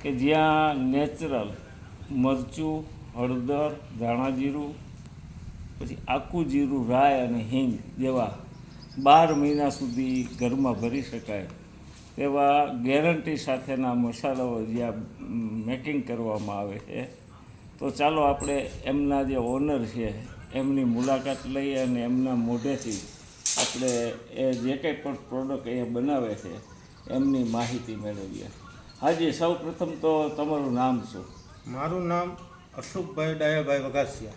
કે જ્યાં નેચરલ મરચું, હળદર ધાણા જીરું પછી આખું જીરું રાય અને હિંગ જેવા બાર મહિના સુધી ઘરમાં ભરી શકાય. તેવા ગેરંટી સાથેના મસાલાઓ જ્યાં મેકિંગ કરવામાં આવે છે. તો ચાલો આપણે એમના જે ઓનર છે, એમની મુલાકાત લઈએ અને એમના મોઢેથી આપણે એ જે કંઈ પણ પ્રોડક્ટ અહીંયા બનાવે છે, એમની માહિતી મેળવીએ. હાજી સૌ પ્રથમ તો તમારું નામ શું? મારું નામ અશોકભાઈ ડાયાભાઈ વઘાસિયા.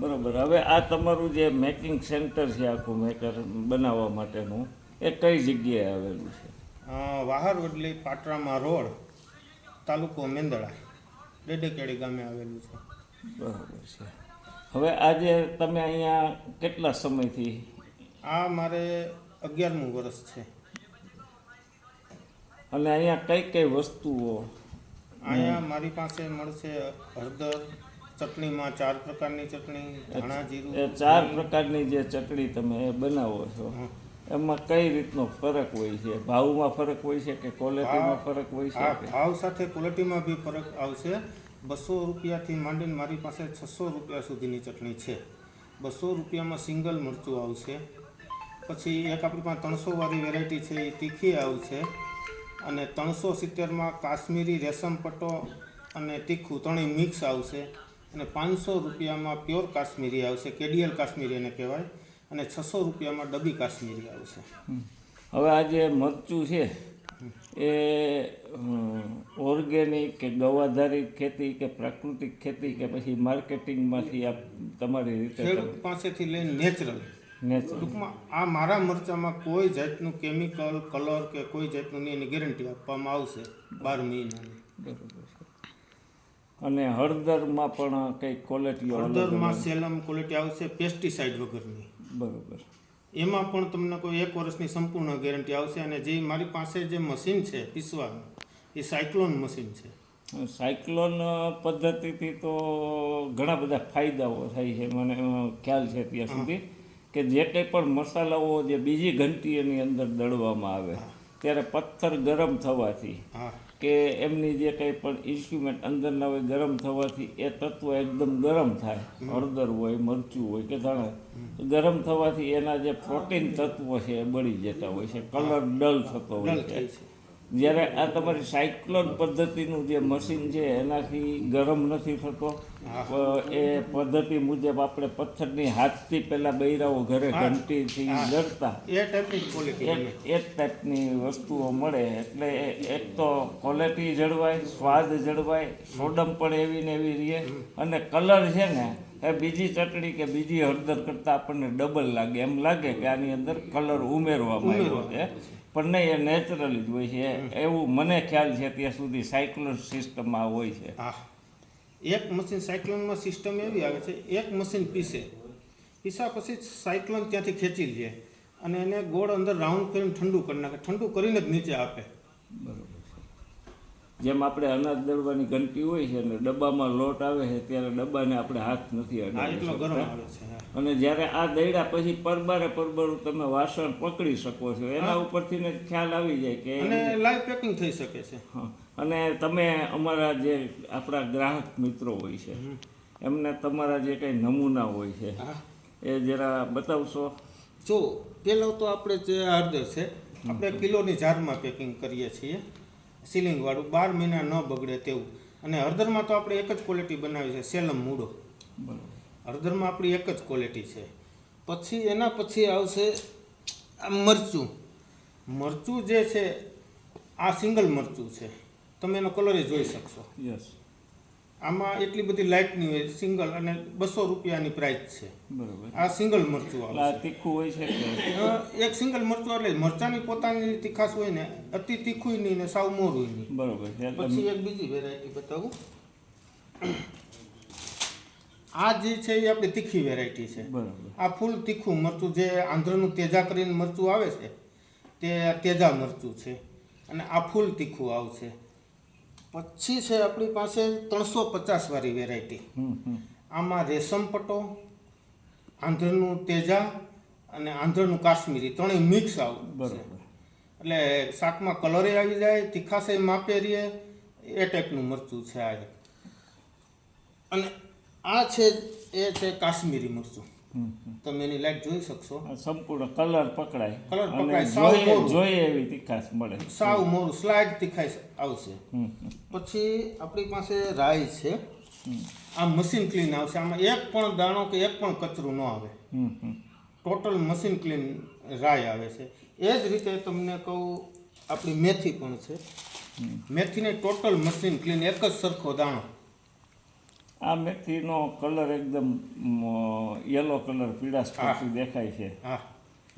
બરાબર. હવે આ તમારું જે મેકિંગ સેન્ટર છે આખું મેકર બનાવવા માટેનું એ કઈ જગ્યાએ આવેલું છે? વાહર વડલી પાટરામાં રોડ તાલુકો મેંદડા ડેડેકેડી ગામે આવેલું છે. બરોબર છે. હવે આજે તમે અહીંયા કેટલા સમયથી? આ મારે અગિયારમું વર્ષ છે. અને અહીંયા કઈ કઈ વસ્તુઓ? અહીંયા મારી પાસે મળશે હળદર ચટણીમાં ચાર પ્રકારની ચટણી ધાણા જીરું એ ચાર પ્રકારની જે ચટણી તમે બનાવો છો એમાં કઈ રીતનો ફરક હોય છે? ભાવમાં ફરક હોય છે કે ક્વોલિટીમાં ફરક હોય છે ભાવ સાથે ક્વોલિટીમાં બી ફરક આવશે. બસો રૂપિયાથી માંડીને મારી પાસે છસો રૂપિયા સુધીની ચટણી છે. બસો રૂપિયામાં સિંગલ મરચું આવશે. પછી એક આપણી પાસે ત્રણસો વાળી વેરાયટી છે એ તીખી આવશે. અને ત્રણસો સિત્તેરમાં કાશ્મીરી રેશમ પટ્ટો અને તીખું ત્રણેય મિક્સ આવશે. અને પાંચસો રૂપિયામાં પ્યોર કાશ્મીરી આવશે. કેડિયલ કાશ્મીરી એને કહેવાય. અને છસો રૂપિયામાં ડબી કાશ્મીરી આવશે. હવે આ જે મરચું છે એ ઓર્ગેનિક કે ગવાધારી ખેતી કે પ્રાકૃતિક ખેતી કે પછી માર્કેટિંગમાંથી આપ તમારી રીતે ખેડૂત પાસેથી લઈને નેચરલ ટૂંકમાં આ મારા મરચામાં કોઈ જાતનું કેમિકલ કલર કે કોઈ જાતનું નહીં એની ગેરંટી આપવામાં આવશે બાર મહિનાની. બરાબર અને હળદરમાં પણ કંઈક ક્વોલિટી હળદરમાં સેલમ ક્વોલિટી આવશે પેસ્ટિસાઇડ વગરની. બરોબર. એમાં પણ તમને કોઈ એક વર્ષની સંપૂર્ણ ગેરંટી આવશે અને જે મારી પાસે જે મશીન છે પીસવાનું એ સાયક્લોન મશીન છે. સાયક્લોન પદ્ધતિથી તો ઘણા બધા ફાયદાઓ થાય છે મને ખ્યાલ છે ત્યાં સુધી. કે જે કંઈ પણ મસાલાઓ જે બીજી ઘંટીની અંદર દળવામાં આવે ત્યારે પથ્થર ગરમ થવાથી કે એમની જે કંઈ પણ ઇન્સ્ટ્રુમેન્ટ અંદરના હોય ગરમ થવાથી એ તત્વ એકદમ ગરમ થાય. હળદર હોય મરચું હોય કે ધાણા. ગરમ થવાથી એના જે પ્રોટીન તત્વો છે એ બળી જતા હોય છે. કલર ડલ થતો હોય છે. જ્યારે આ તમારી સાયક્લોન પદ્ધતિનું જે મશીન છે એનાથી ગરમ નથી થતો. એ પદ્ધતિ મુજબ આપણે પથ્થરની હાથથી પહેલાં બૈરાઓ ઘરે ઘંટીથી દળતા એ ટાઈપની એક ટાઈપની વસ્તુઓ મળે. એટલે એક તો ક્વોલિટી જળવાય સ્વાદ જળવાય સોડમ પણ એવી ને એવી રહે. અને કલર છે ને એ બીજી ચટણી કે બીજી હળદર કરતાં આપણને ડબલ લાગે. એમ લાગે કે આની અંદર કલર ઉમેરવામાં આવ્યો છે. પણ નહીં એ નેચરલી જ હોય છે. એવું મને ખ્યાલ છે ત્યાં સુધી સાયક્લોન સિસ્ટમમાં હોય છે. એક મશીન સાયક્લોનમાં સિસ્ટમ એવી આવે છે એક મશીન પીસે. પીસા પછી સાયક્લોન ત્યાંથી ખેંચી લે. અને એને ગોળ અંદર રાઉન્ડ કરીને ઠંડુ કરી નાખે. ઠંડુ કરીને જ નીચે આપે. બરોબર. જેમ આપણે અનાજ દળવાની ઘંટી હોય છે અને ડબ્બામાં લોટ આવે છે ત્યારે ડબ્બાને આપણે હાથ નથી છે અને જ્યારે આ દૈડા પછી પરબારે પરબારું તમે વાસણ પકડી શકો છો. એના ઉપરથી ને ખ્યાલ આવી જાય કે લાઈવ પેકિંગ થઈ શકે છે. અને તમે અમારા જે આપણા ગ્રાહક મિત્રો હોય છે એમને તમારા જે કંઈ નમૂના હોય છે એ જરા બતાવશો? જો પેલો તો આપણે જે હળદર છે આપણે કિલોની જારમાં પેકિંગ કરીએ છીએ. સીલિંગ વાળું બાર મહિના ન બગડે તેવું. અને હળદરમાં તો આપણે એક જ ક્વોલિટી બનાવી છે સેલમ મૂળો બરોબર. હળદરમાં આપણી એક જ ક્વોલિટી છે. પછી એના પછી આવશે આ મરચું. મરચું જે છે આ સિંગલ મરચું છે. તમે એનો કલર જોઈ શકશો. યસ આમાં એટલી બધી લાઇટની હોય સિંગલ અને બસો રૂપિયાની પ્રાઇસ છે. બરોબર. આ સિંગલ મરચું આવે તીખું હોય છે એક સિંગલ મરચું એટલે મરચાની પોતાની તીખાશ હોય ને અતિ તીખું નહીં ને સાવ મોરું નહીં બરોબર પછી એક બીજી વેરાયટી બતાવું. આ જે છે એ આપણી તીખી વેરાયટી છે. બરોબર. આ ફૂલ તીખું મરચું જે આંધ્રનું તેજા કરીને મરચું આવે છે તે તેજા મરચું છે. અને આ ફૂલ તીખું આવશે. પછી છે આપણી પાસે ત્રણસો પચાસ વાળી વેરાયટી આમાં રેશમ પટો આંધ્રનું તેજા અને આંધ્રનું કાશ્મીરી. ત્રણેય મિક્સ આવ બરોબર. એટલે શાકમાં કલરે આવી જાય તીખાશે માપે રહીએ એ ટાઈપનું મરચું છે આ અને આ છે એ છે કાશ્મીરી મરચું. તમે એની લાઈટ જોઈ શકશો. સંપૂર્ણ કલર પકડાય. કલર પકડાય, સાવ જોઈએ એવી તીખાશ મળે. સાવ મોરું સ્લાઇડ તીખાશ આવશે. પછી આપણી પાસે રાઈ છે. આ મશીન ક્લીન આવશે. આમાં એક પણ દાણો કે એક પણ કચરું ન આવે. ટોટલ મશીન ક્લીન રાઈ આવે છે. એ જ રીતે તમને કહું આપણી મેથી પણ છે. મેથીને ટોટલ મશીન ક્લીન એક જ સરખો દાણો. આ મેથીનો કલર એકદમ યલો કલર પીળા સ્પોટથી દેખાય છે. હા.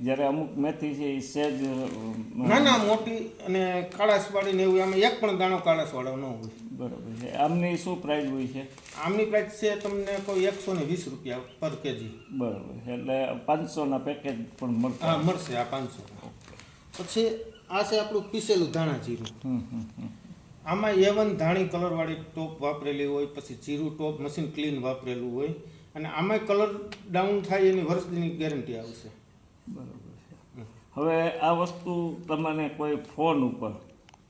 જ્યારે અમુક મેથી છે એ સહેજ નાના મોટી અને કાળાસવાળી ને એવું આમાં એક પણ દાણો કાળાસવાળો ન હોય. બરાબર છે. આમની શું પ્રાઇસ હોય છે? આમની પ્રાઇસ છે તમને કોઈ એકસો ને વીસ રૂપિયા પર કેજી બરાબર છે. એટલે પાંચસોના પેકેજ પણ મળશે. હા મળશે આ પાંચસો. પછી આ છે આપણું પીસેલું ધાણા જીરું. હમ, હમ, હમ. આમાં એવન ધાણી કલરવાળી ટોપ વાપરેલી હોય પછી જીરું ટોપ મશીન ક્લીન વાપરેલું હોય અને આમાં કલર ડાઉન થાય એની વર્ષની ગેરંટી આવશે. બરાબર છે. હવે આ વસ્તુ તમને કોઈ ફોન ઉપર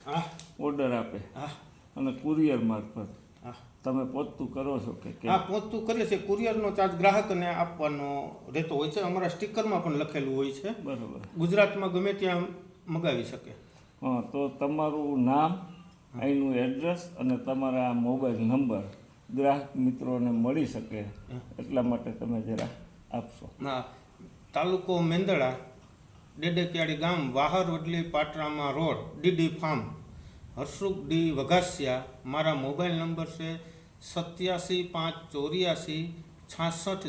હા. ઓર્ડર આપે હા. અને કુરિયર મારફત હા. તમે પહોંચતું કરો છો કે? હા પોતું કરીએ છીએ. કુરિયરનો ચાર્જ ગ્રાહકને આપવાનો રહેતો હોય છે. અમારા સ્ટીકરમાં પણ લખેલું હોય છે. બરાબર. ગુજરાતમાં ગમે ત્યાં મગાવી શકે. હા તો તમારું નામ અહીંનું એડ્રેસ અને તમારા મોબાઈલ નંબર ગ્રાહક મિત્રોને મળી શકે એટલા માટે તમે જરા આપશો. ના તાલુકો મેંદડા ડેડેકિયાળી ગામ વાહર વડલી પાટરામાં road DD farm. Harshuk D Vaghasiya મારા મોબાઈલ નંબર છે સત્યાસી પાંચ ચોર્યાસી છાસઠ